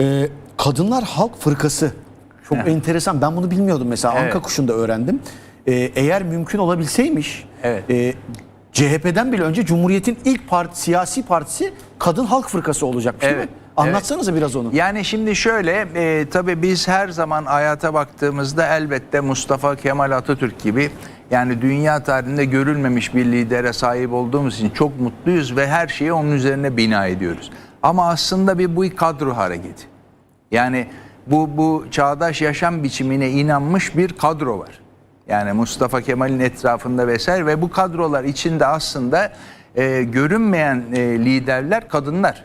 Ee, Kadınlar Halk Fırkası. Çok enteresan. Ben bunu bilmiyordum mesela. Evet. Anka Kuşu'nda öğrendim. Ee, eğer mümkün olabilseymiş Evet. e, CHP'den bile önce Cumhuriyet'in ilk parti, siyasi partisi Kadın Halk Fırkası olacakmış değil Evet, mi? Anlatsanıza biraz onu. Yani şimdi şöyle, e, tabii biz her zaman hayata baktığımızda elbette Mustafa Kemal Atatürk gibi yani dünya tarihinde görülmemiş bir lidere sahip olduğumuz için çok mutluyuz ve her şeyi onun üzerine bina ediyoruz. Ama aslında bir bu kadro hareketi. Yani bu bu çağdaş yaşam biçimine inanmış bir kadro var. Yani Mustafa Kemal'in etrafında vesaire ve bu kadrolar içinde aslında e, görünmeyen e, liderler kadınlar.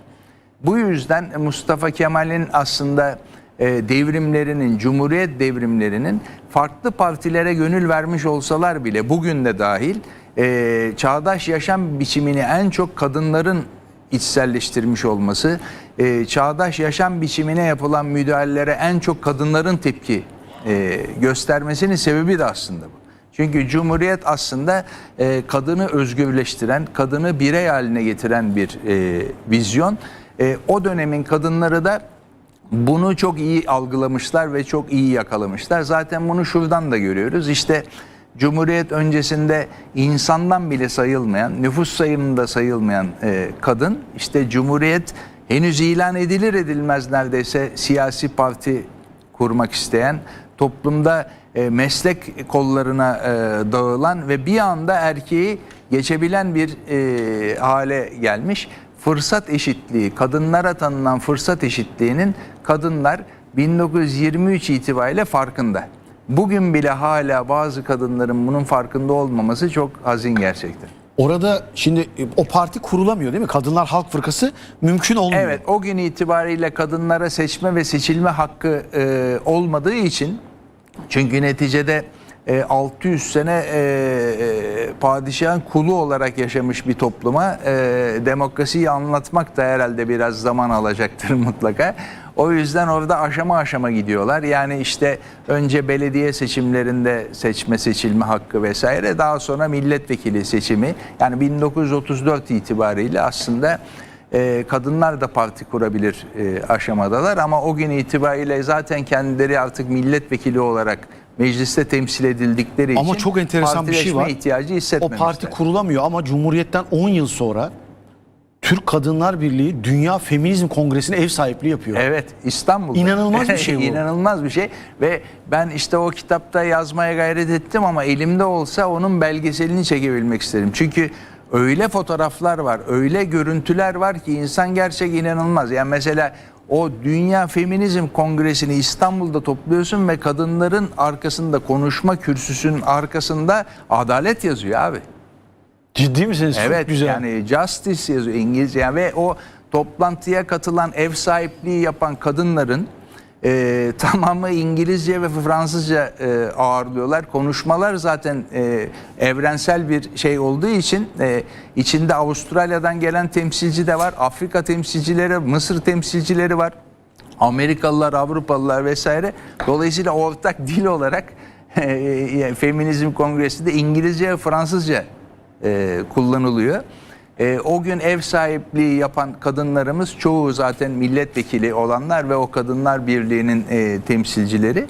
Bu yüzden Mustafa Kemal'in aslında e, devrimlerinin, Cumhuriyet devrimlerinin farklı partilere gönül vermiş olsalar bile bugün de dahil e, çağdaş yaşam biçimini en çok kadınların içselleştirmiş olması, e, çağdaş yaşam biçimine yapılan müdahalelere en çok kadınların tepki e, göstermesinin sebebi de aslında bu. Çünkü Cumhuriyet aslında e, kadını özgürleştiren, kadını birey haline getiren bir e, vizyon. E, o dönemin kadınları da bunu çok iyi algılamışlar ve çok iyi yakalamışlar. Zaten bunu şuradan da görüyoruz. İşte Cumhuriyet öncesinde insandan bile sayılmayan, nüfus sayımında sayılmayan e, kadın, işte Cumhuriyet henüz ilan edilir edilmez neredeyse siyasi parti kurmak isteyen, toplumda e, meslek kollarına e, dağılan ve bir anda erkeği geçebilen bir e, hale gelmiş. Fırsat eşitliği, kadınlara tanınan fırsat eşitliğinin kadınlar 1923 itibariyle farkında. Bugün bile hala bazı kadınların bunun farkında olmaması çok hazin gerçekten. Orada şimdi e, o parti kurulamıyor değil mi? Kadınlar Halk Fırkası mümkün olmuyor. Evet o gün itibariyle kadınlara seçme ve seçilme hakkı e, olmadığı için çünkü neticede e, 600 sene e, e, padişahın kulu olarak yaşamış bir topluma e, demokrasiyi anlatmak da herhalde biraz zaman alacaktır mutlaka. O yüzden orada aşama aşama gidiyorlar. Yani işte önce belediye seçimlerinde seçme seçilme hakkı vesaire daha sonra milletvekili seçimi yani 1934 itibariyle aslında e, kadınlar da parti kurabilir e, aşamadalar ama o gün itibariyle zaten kendileri artık milletvekili olarak mecliste temsil edildikleri Ama için çok enteresan bir şey var. ihtiyacı O parti kurulamıyor ama Cumhuriyet'ten 10 yıl sonra Türk Kadınlar Birliği Dünya Feminizm Kongresi'ne ev sahipliği yapıyor. Evet İstanbul'da. İnanılmaz bir şey bu. İnanılmaz bir şey ve ben işte o kitapta yazmaya gayret ettim ama elimde olsa onun belgeselini çekebilmek isterim. Çünkü öyle fotoğraflar var, öyle görüntüler var ki insan gerçek inanılmaz. Yani mesela o Dünya Feminizm Kongresi'ni İstanbul'da topluyorsun ve kadınların arkasında konuşma kürsüsünün arkasında adalet yazıyor abi. Ciddi misiniz? Çok Evet güzel. yani justice yazıyor İngilizce Yani ve o toplantıya katılan ev sahipliği yapan kadınların e, tamamı İngilizce ve Fransızca e, ağırlıyorlar. Konuşmalar zaten e, evrensel bir şey olduğu için e, içinde Avustralya'dan gelen temsilci de var. Afrika temsilcileri, Mısır temsilcileri var. Amerikalılar, Avrupalılar vesaire. Dolayısıyla ortak dil olarak e, Feminizm Kongresi'nde İngilizce ve Fransızca e, kullanılıyor. E, o gün ev sahipliği yapan kadınlarımız çoğu zaten milletvekili olanlar ve o Kadınlar Birliği'nin e, temsilcileri.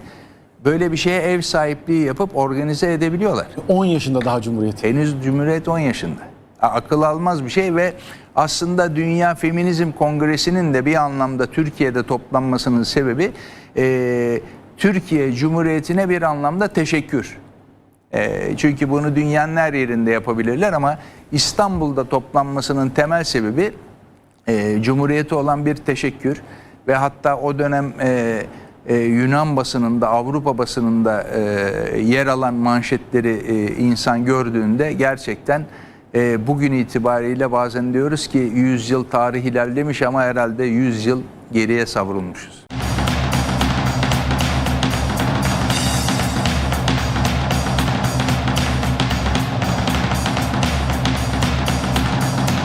Böyle bir şeye ev sahipliği yapıp organize edebiliyorlar. 10 yaşında daha Cumhuriyet. Henüz Cumhuriyet 10 yaşında. Akıl almaz bir şey ve aslında Dünya Feminizm Kongresi'nin de bir anlamda Türkiye'de toplanmasının sebebi e, Türkiye Cumhuriyeti'ne bir anlamda teşekkür. E, çünkü bunu dünyanın her yerinde yapabilirler ama İstanbul'da toplanmasının temel sebebi e, Cumhuriyeti olan bir teşekkür ve hatta o dönem e, e, Yunan basınında, Avrupa basınında e, yer alan manşetleri e, insan gördüğünde gerçekten e, bugün itibariyle bazen diyoruz ki 100 yıl tarih ilerlemiş ama herhalde 100 yıl geriye savrulmuşuz.